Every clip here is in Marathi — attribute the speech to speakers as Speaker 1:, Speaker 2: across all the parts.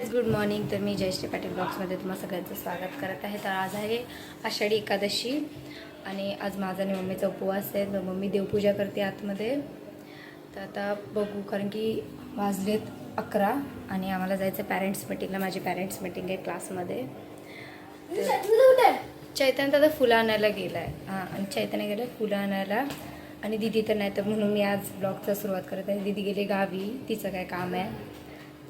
Speaker 1: गुड मॉर्निंग तर मी जयश्री पाटील ब्लॉग्समध्ये तुम्हाला सगळ्यांचं स्वागत करत आहे. तर आज आहे आषाढी एकादशी आणि आज माझा आणि मम्मीचा उपवास आहे. तर मम्मी देवपूजा करते आतमध्ये. तर आता बघू कारण की वाजलेत अकरा आणि आम्हाला जायचं पॅरेंट्स मिटिंगला माझी पॅरेंट्स मिटिंग आहे क्लासमध्ये चैतन्य तर फुलं आणायला गेला आहे हां आणि चैतन्य गेलं फुलं आणायला. आणि दिदी तर नाही तर म्हणून मी आज ब्लॉगचा सुरुवात करत आहे. दिदी गेली गावी. तिचं काय काम आहे?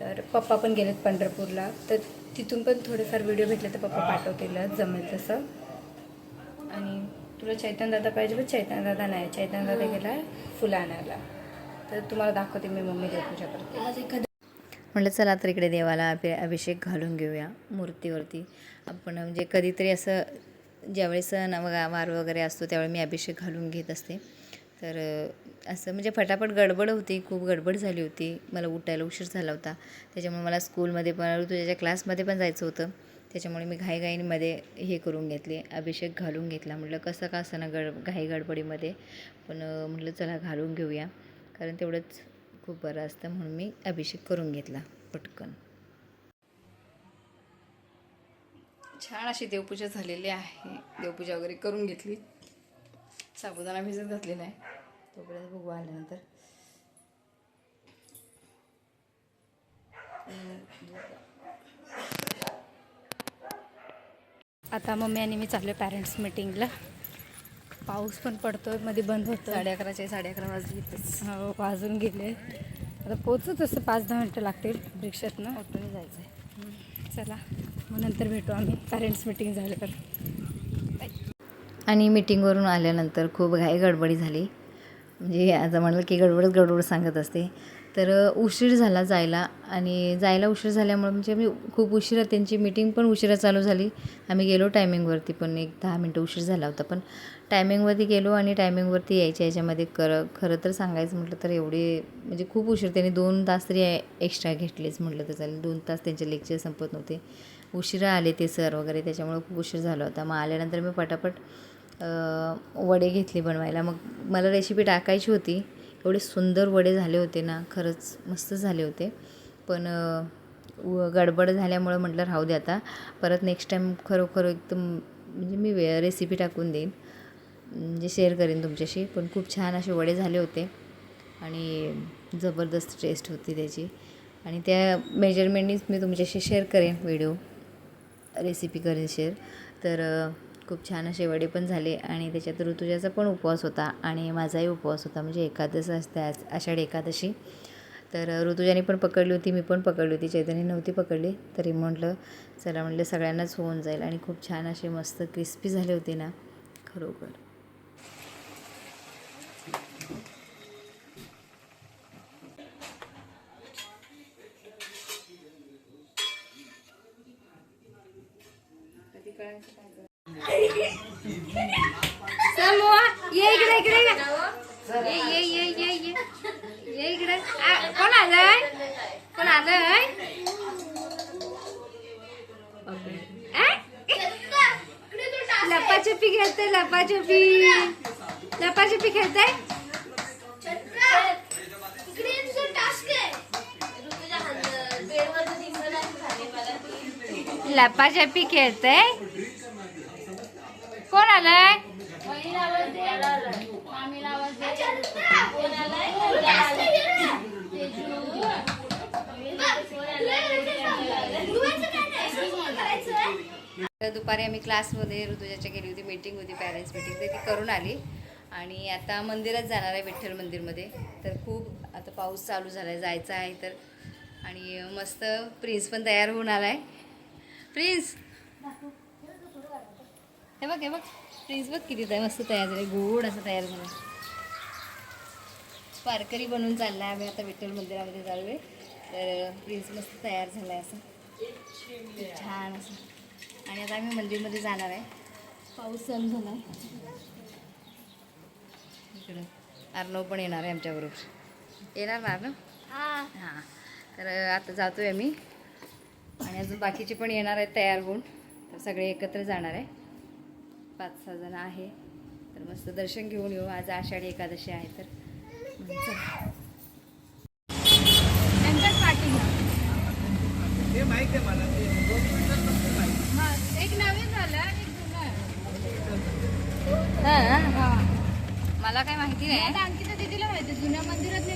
Speaker 1: तर पप्पा पण गेलेत पंढरपूरला. तर तिथून पण थोडेफार व्हिडिओ भेटले तर पप्पा पाठवतील जमेल तसं. आणि तुला चैतन्य दादा पाहिजे पण चैतन्य दादा नाही चैतन्य दादा गेला फुलं आणायला. तर तुम्हाला दाखवते मी मम्मी देवपूजा करते. आज एखादं
Speaker 2: म्हटलं चला तर इकडे देवाला अभि अभिषेक घालून घेऊया मूर्तीवरती. आपण म्हणजे कधीतरी असं ज्यावेळेस सण वार वगैरे असतो त्यावेळी मी अभिषेक घालून घेत असते. तर असं म्हणजे फटाफट गडबड होती खूप गडबड झाली होती. मला उठायला उशीर झाला होता. त्याच्यामुळे मला स्कूलमध्ये पण तुझ्या क्लासमध्ये पण जायचं होतं त्याच्यामुळे मी घाईघाईमध्ये हे करून घेतले अभिषेक घालून घेतला. म्हटलं कसं का असं ना गड घाई गडबडीमध्ये? पण म्हटलं चला घालून घेऊया. कारण तेवढंच खूप बरं असतं म्हणून मी अभिषेक करून घेतला पटकन.
Speaker 1: छान अशी देवपूजा झालेली आहे. देवपूजा वगैरे करून घेतली. साबुदाणा भिजत घातलेला आहे. तोपर्यंत बघू आल्यानंतर आता मम्मी आणि मी चाललो पॅरेंट्स मिटिंगला पाऊस पण पडतोयमध्ये बंद होतो
Speaker 2: साडे अकराचे साडे अकरा वाजलीच
Speaker 1: हो वाजून गेले. आता पोचू तसं पाच दहा मिनटं लागतील रिक्षातनं.
Speaker 2: ऑटोने जायचं आहे
Speaker 1: चला मग नंतर भेटू आम्ही. पॅरेंट्स मिटिंग झाल्यावर.
Speaker 2: आणि मिटिंगवरून आल्यानंतर खूप घाई गडबडी झाली. म्हणजे आता म्हणाल की गडबडच गडबड सांगत असते. तर उशीर झाला जायला आणि जायला उशीर झाल्यामुळे म्हणजे मी खूप उशिरा त्यांची मीटिंग पण उशिरा चालू झाली. आम्ही गेलो टायमिंगवरती पण एक दहा मिनटं उशीर झाला होता. पण टायमिंगवरती गेलो आणि टायमिंगवरती यायच्या याच्यामध्ये कर खरं तर सांगायचं म्हटलं तर एवढे म्हणजे खूप उशीर त्यांनी दोन तास तरी एक्स्ट्रा घेतलेच म्हटलं तर चालेल. दोन तास त्यांचे लेक्चर संपत नव्हते. उशिरा आले ते सर वगैरे त्याच्यामुळं खूप उशीर झाला होता. मग आल्यानंतर मी पटापट वडे घेतले बनवायला. मग मला रेसिपी टाकायची होती. एवढे सुंदर वडे झाले होते ना खरंच मस्त झाले होते. पण व- गडबड झाल्यामुळं म्हटलं राहू दे आता. परत नेक्स्ट टाईम खरोखर एकदम म्हणजे मी वे रेसिपी टाकून देईन. म्हणजे शेअर करेन तुमच्याशी. पण खूप छान असे वडे झाले होते. आणि जबरदस्त टेस्ट होती त्याची. आणि त्या मेजरमेंटनीच मी तुमच्याशी शेअर करेन व्हिडिओ रेसिपी करेन शेअर तर खूप छान असे वडे पण झाले आणि त्याच्यात ऋतुजाचा पण उपवास होता आणि माझाही उपवास होता म्हणजे एकादस असते आज आषाढी एकादशी. तर ऋतुजाने पण पकडली होती मी पण पकडली होती चैतन्य नव्हती पकडली. तरी म्हटलं चला म्हटलं सगळ्यांनाच होऊन जाईल आणि खूप छान असे मस्त क्रिस्पी झाले होते ना खरोखर.
Speaker 1: ये इकडे इकडे ये ये ये ये ये. ये इकडे. कोण आलंय? कोण आलंय? आ? लपाछपी खेळते लपाछपी. लपाछपी खेळते लपाछपी खेळते कोण आलाय?
Speaker 2: तर दुपारी आम्ही क्लासमध्ये ऋतुजाच्या गेली होती मीटिंग होती पॅरेंट्स मीटिंग तर ती करून आली. आणि आता मंदिरात जाणार आहे विठ्ठल मंदिरमध्ये. तर खूप आता पाऊस चालू झाला आहे जायचं आहे तर. आणि मस्त प्रिन्स पण तयार होऊन आला आहे प्रिन्स हे बघ हे बघ. प्रिन्स बघ किती मस्त तयार झालं. गोड असं तयार झालं. स्पार्करी बनवून चालला आहे आम्ही आता विठ्ठल मंदिरामध्ये चालू आहे तर प्रिन्स मस्त तयार झाला आहे असं छान असं. आणि आता आम्ही मंदिरमध्ये जाणार आहे. पाऊस चालू झाला आहे इकडं अर्णव पण येणार आहे आमच्याबरोबर येणार ना अर्णव? हां. तर आता जातो आहे आम्ही. आणि अजून बाकीचे पण येणार आहेत तयार होऊन. तर सगळे एकत्र जाणार आहे. पाच सहा जण आहे. तर मस्त दर्शन घेऊन येऊ. आज आषाढी एकादशी आहे तर. मला. काय माहिती नाही.
Speaker 1: दिदीला माहिती जुन्या मंदिरात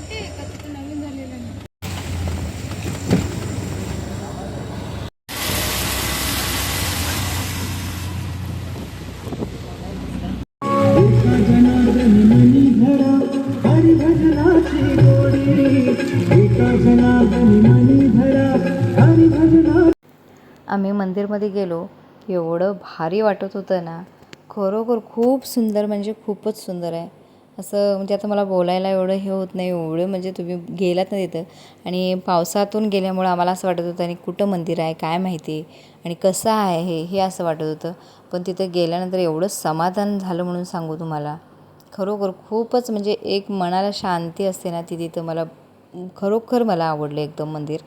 Speaker 2: मंदिरमध्ये गेलो एवढं भारी वाटत होतं ना. खरोखर खूप सुंदर म्हणजे खूपच सुंदर आहे. असं म्हणजे आता मला बोलायला एवढं हे होत नाही एवढं म्हणजे तुम्ही गेलात ना तिथं. आणि पावसातून गेल्यामुळं आम्हाला असं वाटत होतं आणि कुठं मंदिर आहे काय माहिती आणि कसं आहे हे हे असं वाटत होतं. पण तिथं गेल्यानंतर एवढं समाधान झालं म्हणून सांगू तुम्हाला. खरोखर खूपच म्हणजे एक मनाला शांती असते ना ती तिथं मला खरोखर मला आवडलं एकदम मंदिर.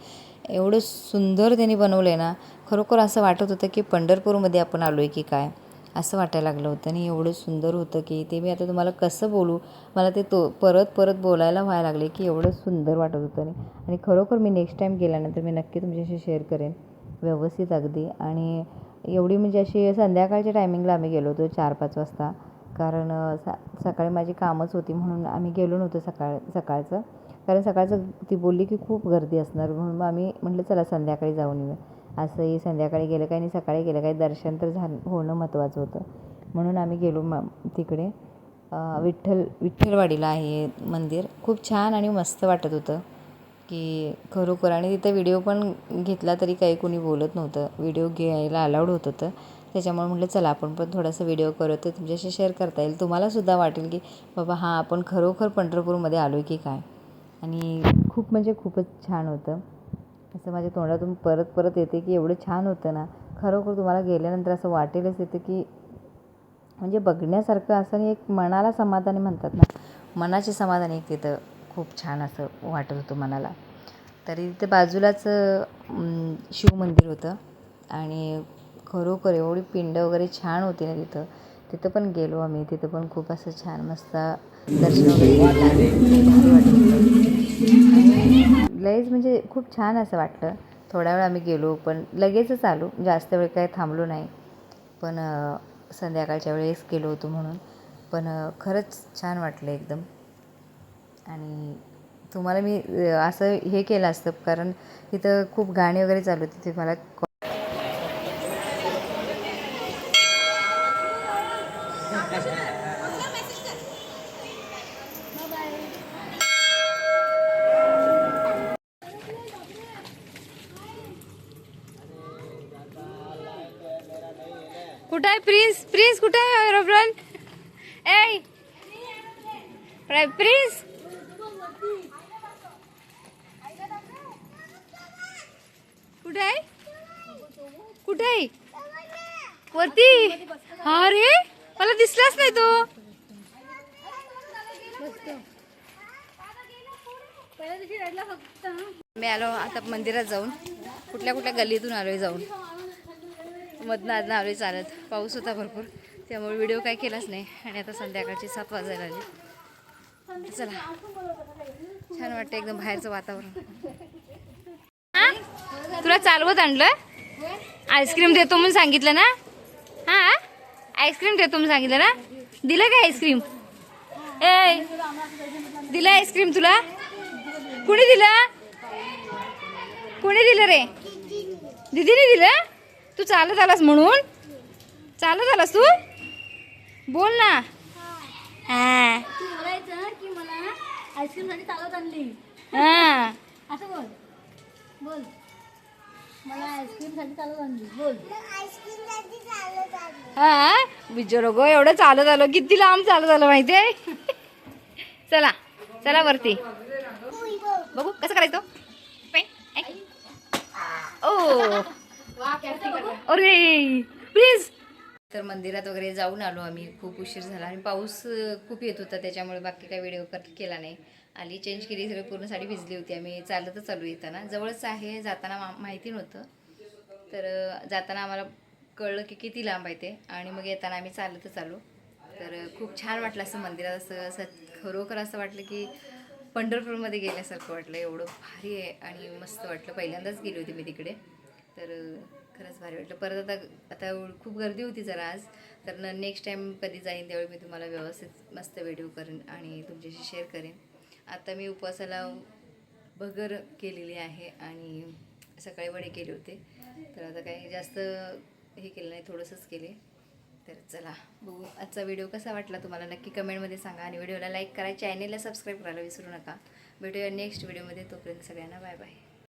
Speaker 2: एवढं सुंदर त्यांनी बनवलं आहे ना खरोखर असं वाटत होतं की पंढरपूरमध्ये आपण आलो आहे की काय? असं वाटायला लागलं होतं आणि एवढं सुंदर होतं की ते मी आता तुम्हाला कसं बोलू? मला ते तो परत परत बोलायला व्हायला लागले की एवढं सुंदर वाटत होतं आणि आणि खरोखर मी नेक्स्ट टाईम गेल्यानंतर मी नक्की तुमच्याशी शेअर करेन व्यवस्थित अगदी. आणि एवढी म्हणजे अशी संध्याकाळच्या टायमिंगला आम्ही गेलो होतो चार पाच वाजता. कारण सा सकाळी माझी कामच होती म्हणून आम्ही गेलो नव्हतो सकाळ सकाळचं. कारण सकाळचं ती बोलली की खूप गर्दी असणार. म्हणून मग आम्ही म्हटलं चला संध्याकाळी जाऊन येऊया. असंही संध्याकाळी गेलं काही नाही सकाळी गेलं काही दर्शन तर झालं होणं महत्त्वाचं होतं. म्हणून आम्ही गेलो म तिकडे. विठ्ठल विठ्ठलवाडीला आहे मंदिर. खूप छान आणि मस्त वाटत होतं की खरोखर आणि तिथं व्हिडिओ पण घेतला तरी काही कोणी बोलत नव्हतं. व्हिडिओ घ्यायला अलाउड होत होतं. त्याच्यामुळे म्हटलं चला आपण पण थोडासा व्हिडिओ करत तर तुमच्याशी शेअर करता येईल. तुम्हालासुद्धा वाटेल की बाबा हां आपण खरोखर पंढरपूरमध्ये आलो आहे की काय? आणि खूप म्हणजे खूपच छान होतं. असं माझ्या तोंडातून परत परत येते की एवढं छान होतं ना. खरोखर तुम्हाला गेल्यानंतर असं वाटेलच येतं की म्हणजे बघण्यासारखं असं आणि एक मनाला समाधानी म्हणतात ना. मनाचे समाधान एक तिथं खूप छान असं वाटत होतं मनाला. तरी तिथं बाजूलाच शिवमंदिर होतं. आणि खरोखर एवढी पिंड वगैरे छान होती ना तिथं. तिथं पण गेलो आम्ही. तिथं पण खूप असं छान मस्त दर्शन वगैरे लयच म्हणजे खूप छान असं वाटलं. थोड्या वेळ आम्ही गेलो पण लगेचच आलो. जास्त वेळ काय थांबलो नाही. पण संध्याकाळच्या वेळेस गेलो होतो म्हणून. पण खरंच छान वाटलं एकदम. आणि तुम्हाला मी असं हे केलं असतं कारण तिथं खूप गाणी वगैरे चालू होती ते मला
Speaker 1: कुठं आहे? प्रिन्स प्रिन्स कुठं आहे एरोप्लेन ए प्रिन्स कुठे आहे? कुठे आहे? वरती? हा रे मला दिसलाच नाही तो.
Speaker 2: मी आलो आता मंदिरात जाऊन. कुठल्या कुठल्या गल्लीतून आलो आहे जाऊन. मधनं आधनं आलो चालत. पाऊस होता भरपूर. त्यामुळे व्हिडिओ काय केलाच नाही. आणि आता संध्याकाळची सात वाजायला आली चला. छान वाटतं एकदम बाहेरचं वातावरण.
Speaker 1: तुला चालवत आणलं? आईस्क्रीम देतो म्हणून सांगितलं ना? हा? आईस्क्रीम देतो म्हणून सांगितलं ना? दिलं का आईस्क्रीम? ए दिलं आईस्क्रीम तुला? कुणी दिलं? कुणी दिलं रे? दीदीने दिलं? तू चालत आलास म्हणून? चालत आलास तू? बोल ना. हा.
Speaker 3: बोलायचं की मला आईस्क्रीमसाठी चालवत आणली.
Speaker 1: हा.
Speaker 3: असं बोल. बोल. मला आईस्क्रीमसाठी चालवत आणली. बोल.
Speaker 1: हा? बिचारो गो एवढं चालत आलो. किती लांब चालत आलं माहितीये? चला. चला वरती. बघू कसं करायचं. ओ. अरे प्लीज
Speaker 2: तर मंदिरात वगैरे जाऊन आलो आम्ही. खूप उशीर झाला आणि पाऊस खूप येत होता. त्याच्यामुळे बाकी काही व्हिडिओ कर केला नाही. आली चेंज केली सगळी पूर्ण साडी भिजली होती. आम्ही चालतच चालू येताना जवळच आहे जाताना मा माहिती नव्हतं. तर जाताना आम्हाला कळलं की किती लांब आहे ते. आणि मग येताना आम्ही चालतच आलो. तर खूप छान वाटलं असं मंदिरात असं असं खरोखर असं वाटलं की पंढरपूरमध्ये गेल्यासारखं वाटलं. एवढं भारी आहे आणि मस्त वाटलं. पहिल्यांदाच गेली होती मी तिकडे. तर खरंच भारी वाटलं. परत आता आता खूप गर्दी होती जरा आज. तर न नेक्स्ट टाईम कधी जाईन त्यावेळी मी तुम्हाला व्यवस्थित मस्त व्हिडिओ करेन आणि तुमच्याशी शेअर करेन. आता मी उपवासाला भगर केलेली आहे आणि सकाळी वडे केले होते. तर आता काही जास्त हे केलं नाही थोडंसंच केले. तर चला बघू आजचा व्हिडिओ कसा वाटला तुम्हाला? नक्की कमेंटमध्ये सांगा आणि व्हिडिओला लाईक करा. चॅनेलला सबस्क्राईब करायला विसरू नका. भेटूया नेक्स्ट व्हिडिओमध्ये तोपर्यंत सगळ्यांना बाय बाय